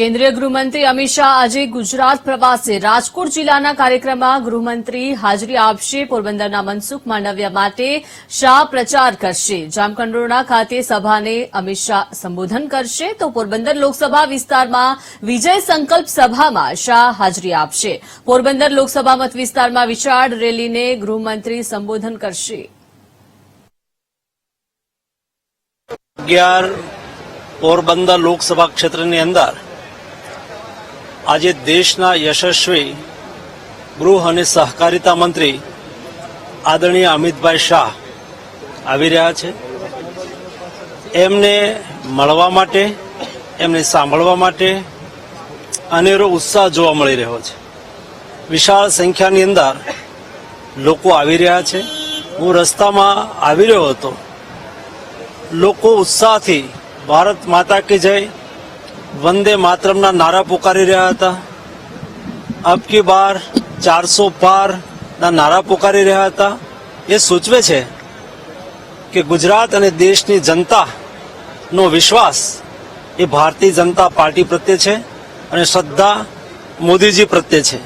કેન્દ્રીય ગૃહમંત્રી અમિત શાહ આજે ગુજરાત પ્રવાસે. રાજકોટ જિલ્લાના કાર્યક્રમમાં ગૃહમંત્રી હાજરી આપશે. પોરબંદરના મનસુખ માંડવિયા માટે શાહ પ્રચાર કરશે. જામકંડોરણા ખાતે સભાને અમિત શાહ સંબોધન કરશે. તો પોરબંદર લોકસભા વિસ્તારમાં વિજય સંકલ્પ સભામાં શાહ હાજરી આપશે. પોરબંદર લોકસભા મત વિસ્તારમાં વિશાળ રેલીને ગૃહમંત્રી સંબોધન કરશે. પોરબંદર લોકસભા ક્ષેત્રની અંદર આજે દેશના યશસ્વી ગૃહ અને સહકારિતા મંત્રી આદરણીય અમિતભાઈ શાહ આવી રહ્યા છે. એમને મળવા માટે, એમને સાંભળવા માટે અનેરો ઉત્સાહ જોવા મળી રહ્યો છે. વિશાળ સંખ્યાની અંદર લોકો આવી રહ્યા છે. હું રસ્તામાં આવી રહ્યો હતો. લોકો ઉત્સાહથી ભારત માતા કે જય વંદે માતરમના નારા પોકારી રહ્યા હતા. અબ કી બાર ચારસો પાર ના નારા પોકારી રહ્યા હતા. એ સૂચવે છે કે ગુજરાત અને દેશની જનતાનો વિશ્વાસ એ ભારતીય જનતા પાર્ટી પ્રત્યે છે અને શ્રદ્ધા મોદીજી પ્રત્યે છે.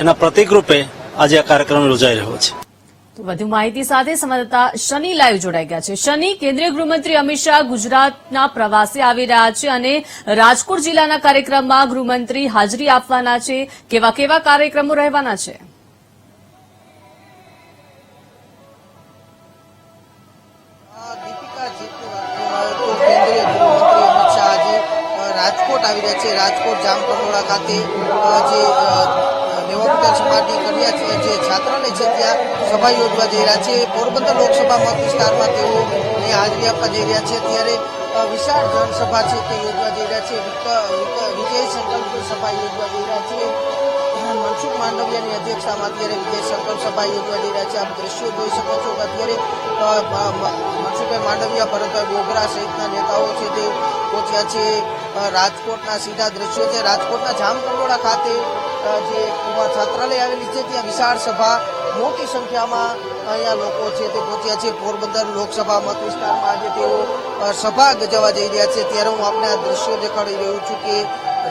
એના પ્રતિક રૂપે આજે આ કાર્યક્રમ યોજાઈ રહ્યો છે. વધુ માહિતી સાથે સંવાદદાતા શનિ લાઈવ જોડાઈ ગયા છે. શનિ, કેન્દ્રીય ગૃહમંત્રી અમિત શાહ ગુજરાતના પ્રવાસે આવી રહ્યા છે અને રાજકોટ જિલ્લાના કાર્યક્રમમાં ગૃહમંત્રી હાજરી આપવાના છે. કેવા કેવા કાર્યક્રમો રહેવાના છે? રાજકોટ આવી રહ્યા છે. રાજકોટ જામકંડોળા ખાતે જે લેવા વિધાનસભાની છે. જે છાત્રાલય છે ત્યાં સભા યોજવા જઈ રહ્યા છે. પોરબંદર લોકસભા મત વિસ્તારમાં તેઓ ને હાજરી આપવા જઈ રહ્યા છે. ત્યારે વિશાળ જનસભા છે તે યોજવા જઈ રહ્યા છે. વિજય સંકલ્પ સભા યોજવા જઈ રહ્યા છે. મનસુખ માંડવિયાની અધ્યક્ષતામાં અત્યારે વિજય સંકલ્પ સભા યોજવા જઈ રહ્યા છે. આપ દ્રશ્યો જોઈ શકો છો કે અત્યારે મનસુખભાઈ માંડવિયા ભરતભાઈ ડોગરા સહિતના નેતાઓ છે તે પહોંચ્યા છે. રાજકોટના સીધા દ્રશ્યો છે. રાજકોટના જામકંડોળા ખાતે જે છાત્રાલય આવેલી છે, ત્યાં વિશાળ સભા મોટી સંખ્યામાં અહીંયા લોકો છે તે પહોંચ્યા છે. પોરબંદર લોકસભા મત વિસ્તારમાં આજે તેઓ સભા ગજવા જઈ રહ્યા છે. ત્યારે હું આપને આ દ્રશ્યો દેખાડી રહ્યો છું કે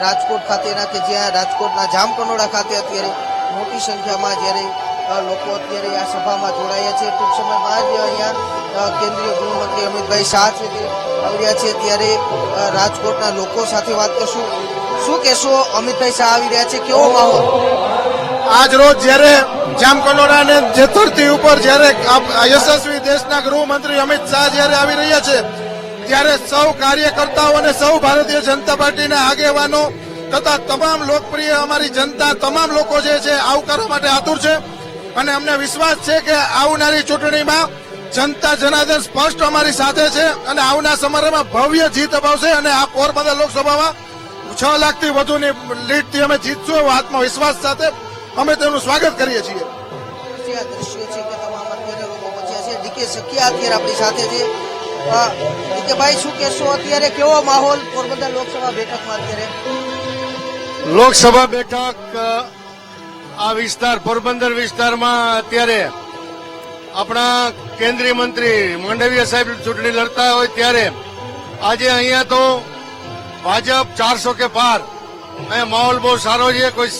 રાજકોટ ખાતેના કે જ્યાં રાજકોટના જામકનોડા ખાતે અત્યારે મોટી સંખ્યામાં જ્યારે લોકો અત્યારે આ સભામાં જોડાયા છે. ટૂંક સમયમાં જ અહીંયા કેન્દ્રીય ગૃહમંત્રી અમિતભાઈ શાહ છે તે આવ્યા છે. ત્યારે રાજકોટના લોકો સાથે વાત કરશું. શું કહેશો? અમિતભાઈ શાહ આવી રહ્યા છે. કેવો માહોલ? આજ રોજ જ્યારે જામકંડોરા અને જેતરથી ઉપર જ્યારે યશસ્વી દેશના ગૃહમંત્રી અમિત શાહ જ્યારે આવી રહ્યા છે, ત્યારે સૌ કાર્યકર્તાઓ અને સૌ ભારતીય જનતા પાર્ટીના આગેવાનો તથા તમામ લોકપ્રિય અમારી જનતા, તમામ લોકો જે છે આવકારવા માટે આતુર છે. અને અમને વિશ્વાસ છે કે આવનારી ચૂંટણીમાં જનતા જનાર્દન સ્પષ્ટ અમારી સાથે છે અને આવનાર સમારોહમાં ભવ્ય જીત અપાવશે અને આ પોરબંદર લોકસભામાં છ લાખથી વધુની લીડથી અમે જીતશું એવો આત્મવિશ્વાસ સાથે અમે તેનું સ્વાગત કરીએ છીએ. કે તમામ અત્યારે આપણી સાથે છે. અ, ડીકેભાઈ શું કહેશો અત્યારે? કેવો માહોલ પોરબંદર લોકસભા બેઠકમાં અત્યારે? લોકસભા બેઠક આ વિસ્તાર પોરબંદર વિસ્તારમાં અત્યારે આપણા કેન્દ્રીય મંત્રી માંડવીય સાહેબ ચૂંટણી લડતા હોય ત્યારે આજે અહીંયા તો ભાજપ ચારસો કે પાર. અહીંયા માહોલ બહુ સારો છે, કોઈ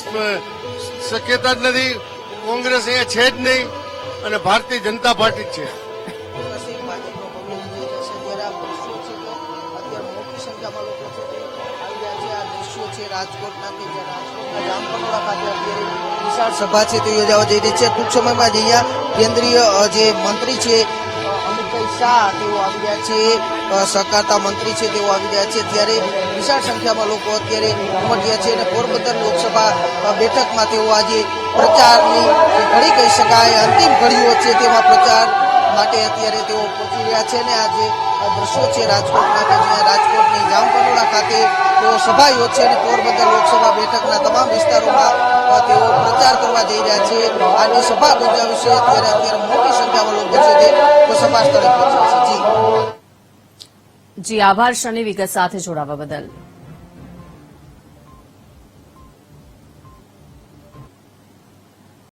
શક્યતા જ નથી. કોંગ્રેસ અહીંયા છે જ નહીં અને ભારતીય જનતા પાર્ટી છે. વિશાળ સભા છે તે યોજાવા જઈ રહી છે. ટૂંક સમયમાં જ અહીંયા કેન્દ્રીય જે મંત્રી છે શાહ તેઓ આવી રહ્યા છે. સહકારતા મંત્રી છે તેઓ આવી રહ્યા છે. ત્યારે વિશાળ સંખ્યામાં લોકો અત્યારે ઉમટ્યા છે અને પોરબંદર લોકસભા બેઠકમાં તેઓ આજે પ્રચારની ઘડી કહી શકાય, અંતિમ ઘડીઓ છે તેમાં પ્રચાર માટે અત્યારે તેઓ પહોંચી રહ્યા છે ને આજે દ્રશ્યો છે રાજકોટના કે જ્યાં રાજકોટની જામકંડોળા ખાતે તેઓ સભા યોજશે અને પોરબંદર લોકસભા બેઠકના તમામ વિસ્તારોમાં તેઓ પ્રચાર કરવા જઈ રહ્યા છે. આજની સભા યોજાવી છે. ત્યારે અત્યારે મોટી સંખ્યામાં લોકો છે તે સભા સ્થળે પહોંચ્યા છે. જી. જી, આભાર, શનિ વિગત સાથે જોડાવા બદલ.